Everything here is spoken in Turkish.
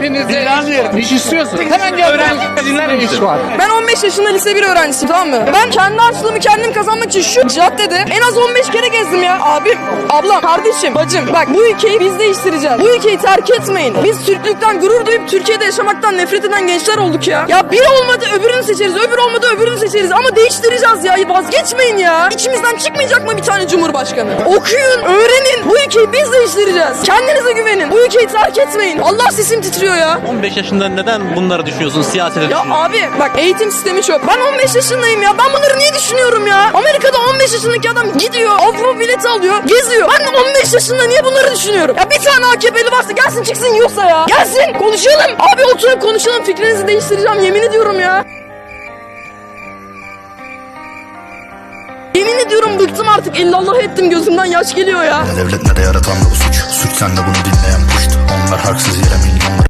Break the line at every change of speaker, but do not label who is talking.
Hepinize iş istiyorsun. Hemen gel.
Öğrenci dinler
iş var.
Ben 15 yaşında lise 1 öğrencisiyim tamam mı? Ben kendi harçlığımı kendim kazanmak için şu caddede en az 15 kere gezdim ya. Abim, ablam, kardeşim, bacım. Bak bu ülkeyi biz değiştireceğiz. Bu ülkeyi terk etmeyin. Biz Türklükten gurur duyup Türkiye'de yaşamaktan nefret eden gençler olduk ya. Ya bir olmadı öbürünü seçeriz, öbür olmadı öbürünü seçeriz. Ama değiştireceğiz ya. Vazgeçmeyin ya. İçimizden çıkmayacak mı bir tane cumhurbaşkanı? Okuyun, öğrenin. Bu ülkeyi biz değiştireceğiz. Kendinize güvenin. Bu ülkeyi terk etmeyin. Allah sesim titriyor ya.
15 yaşında neden bunları düşünüyorsun? Siyasete
Ya
düşünüyorsun.
abi bak eğitim sistemi çok. Ben 15 yaşındayım ya. Ben bunları niye düşünüyorum ya? Amerika'da 15 yaşındaki adam gidiyor. Avrupa bileti alıyor. Geziyor. Ben 15 yaşında niye bunları düşünüyorum? Ya bir tane AKP'li varsa gelsin çıksın yiyorsa ya. Gelsin konuşalım. Abi oturup konuşalım. Fikrinizi değiştireceğim. Yemin ediyorum ya. Ediyorum bıktım artık. illallah ettim gözümden yaş geliyor ya.
Ne devlet ne de yaratan da bu suç Suç sende bunu dinleyen puşt